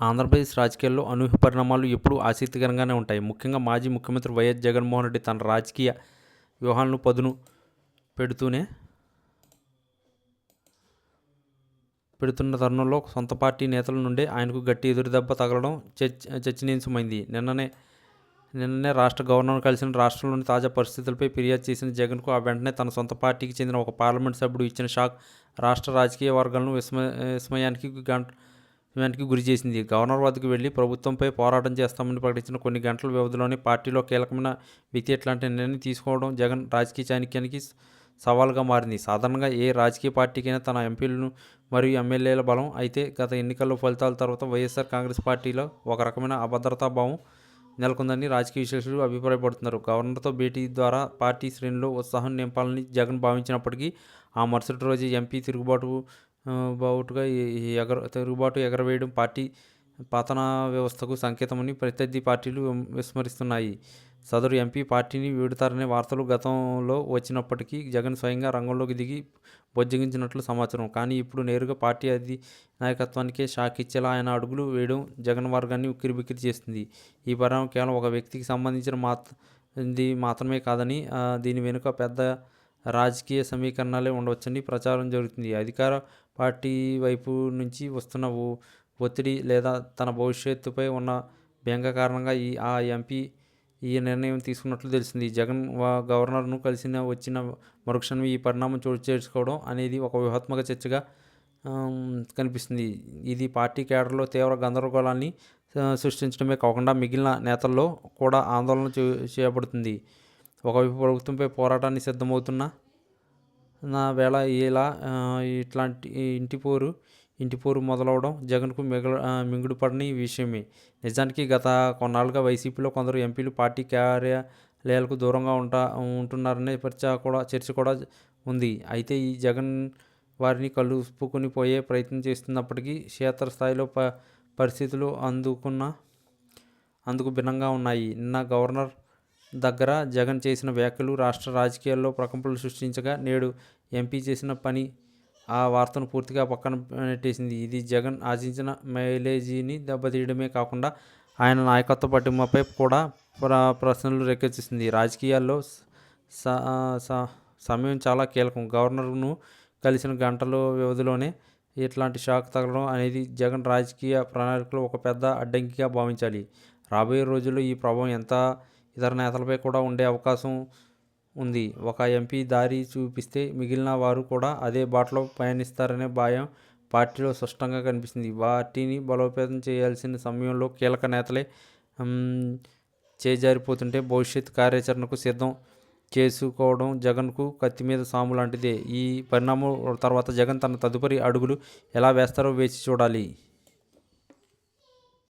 ఆంధ్రప్రదేశ్ రాజకీయాల్లో అనూహ్య పరిణామాలు ఎప్పుడూ ఆసక్తికరంగానే ఉంటాయి. ముఖ్యంగా మాజీ ముఖ్యమంత్రి వైఎస్ జగన్మోహన్ రెడ్డి తన రాజకీయ వ్యూహాలను పదును పెడుతూనే పెడుతున్న తరుణంలో సొంత పార్టీ నేతల నుండే ఆయనకు గట్టి ఎదురుదెబ్బ తగలడం చర్చ చర్చనీయాంశమైంది. నిన్ననే నిన్ననే రాష్ట్ర గవర్నర్ కలిసిన రాష్ట్రంలోని తాజా పరిస్థితులపై ఫిర్యాదు చేసిన జగన్కు ఆ వెంటనే తన సొంత పార్టీకి చెందిన ఒక పార్లమెంట్ సభ్యుడు ఇచ్చిన షాక్ రాష్ట్ర రాజకీయ వర్గాలను విస్మ విస్మయానికి గంట వెనక్కి గురి చేసింది. గవర్నర్ వద్దకు వెళ్ళి ప్రభుత్వంపై పోరాటం చేస్తామని ప్రకటించిన కొన్ని గంటల వ్యవధిలోనే పార్టీలో కీలకమైన వ్యక్తి ఇట్లాంటి నిర్ణయం తీసుకోవడం జగన్ రాజకీయ చాణక్యానికి సవాల్గా మారింది. సాధారణంగా ఏ రాజకీయ పార్టీకైనా తన ఎంపీలను మరియు ఎమ్మెల్యేల బలం అయితే గత ఎన్నికల్లో ఫలితాల తర్వాత వైఎస్ఆర్ కాంగ్రెస్ పార్టీలో ఒక రకమైన అభద్రతా భావం నెలకొందని రాజకీయ విశ్లేషకులు అభిప్రాయపడుతున్నారు. గవర్నర్తో భేటీ ద్వారా పార్టీ శ్రేణుల్లో ఉత్సాహం నింపాలని జగన్ భావించినప్పటికీ ఆ మరుసటి రోజు ఎంపీ తిరుగుబాటు బావుటుగా ఎగర తిరుగుబాటు ఎగరవేయడం పార్టీ పతన వ్యవస్థకు సంకేతమని ప్రత్యర్థి పార్టీలు విస్మరిస్తున్నాయి. సదరు ఎంపీ పార్టీని వీడుతారనే వార్తలు గతంలో వచ్చినప్పటికీ జగన్ స్వయంగా రంగంలోకి దిగి బొజ్జగించినట్లు సమాచారం. కానీ ఇప్పుడు నేరుగా పార్టీ అధి నాయకత్వానికే షాక్ ఇచ్చేలా ఆయన అడుగులు వేయడం జగన్ వర్గాన్ని ఉక్కిరిబిక్కిరి చేస్తుంది ఈ పరిణామం కేవలం ఒక వ్యక్తికి సంబంధించిన మాత్ ఇది మాత్రమే కాదని దీని వెనుక పెద్ద రాజకీయ సమీకరణాలే ఉండవచ్చని ప్రచారం జరుగుతుంది. అధికార పార్టీ వైపు నుంచి వస్తున్న ఓ- ఒత్తిడి లేదా తన భవిష్యత్తుపై ఉన్న బెంగ కారణంగా ఈ ఆ ఎంపీ ఈ నిర్ణయం తీసుకున్నట్లు తెలిసింది. జగన్ గవర్నర్ను కలిసిన వచ్చిన మరుక్షణం ఈ పరిణామం చోటు చేసుకోవడం అనేది ఒక వ్యూహాత్మక చర్చగా కనిపిస్తుంది. ఇది పార్టీ కేడర్లో తీవ్ర గందరగోళాన్ని సృష్టించడమే కాకుండా మిగిలిన నేతల్లో కూడా ఆందోళన చే- చేయబడుతుంది. ఒకవైపు ప్రభుత్వంపై పోరాటాన్ని సిద్ధమవుతున్న నా వేళ ఇలా ఇట్లాంటి ఇంటి పోరు ఇంటి పోరు మొదలవడం జగన్కు మిగల మింగుడుపడని విషయమే. నిజానికి గత కొన్నాళ్ళుగా వైసీపీలో కొందరు ఎంపీలు పార్టీ కార్యాలయాలకు దూరంగా ఉంటా ఉంటున్నారనే చర్చ కూడా చర్చ కూడా ఉంది. అయితే ఈ జగన్ వారిని కలుపుకొని పోయే ప్రయత్నం చేస్తున్నప్పటికీ క్షేత్రస్థాయిలో ప పరిస్థితులు అందుకున్న అందుకు భిన్నంగా ఉన్నాయి. నిన్న గవర్నర్ దగ్గర జగన్ చేసిన వ్యాఖ్యలు రాష్ట్ర రాజకీయాల్లో ప్రకంపనలు సృష్టించగా నేడు ఎంపీ చేసిన పని ఆ వార్తను పూర్తిగా పక్కన పెట్టేసింది. ఇది జగన్ ఆశించిన మైలేజీని దెబ్బతీయడమే కాకుండా ఆయన నాయకత్వ పటిమపై కూడా ప్ర ప్రశ్నలు రేకెత్తిస్తుంది. రాజకీయాల్లో స- స- సమయం చాలా కీలకం. గవర్నర్ను కలిసిన గంటల వ్యవధిలోనే ఇట్లాంటి షాక్ తగలడం అనేది జగన్ రాజకీయ ప్రణాళికలో ఒక పెద్ద అడ్డంకిగా భావించాలి. రాబోయే రోజుల్లో ఈ ప్రభావం ఎంత ఇతర నేతలపై కూడా ఉండే అవకాశం ఉంది. ఒక ఎంపీ దారి చూపిస్తే మిగిలిన వారు కూడా అదే బాటలో పయనిస్తారనే భయం పార్టీలో స్పష్టంగా కనిపిస్తుంది. పార్టీని బలోపేతం చేయాల్సిన సమయంలో కీలక నేతలే చేజారిపోతుంటే భవిష్యత్ కార్యాచరణకు సిద్ధం చేసుకోవడం జగన్కు కత్తి మీద సాము లాంటిదే. ఈ పరిణామం తర్వాత జగన్ తన తదుపరి అడుగులు ఎలా వేస్తారో వేచి చూడాలి.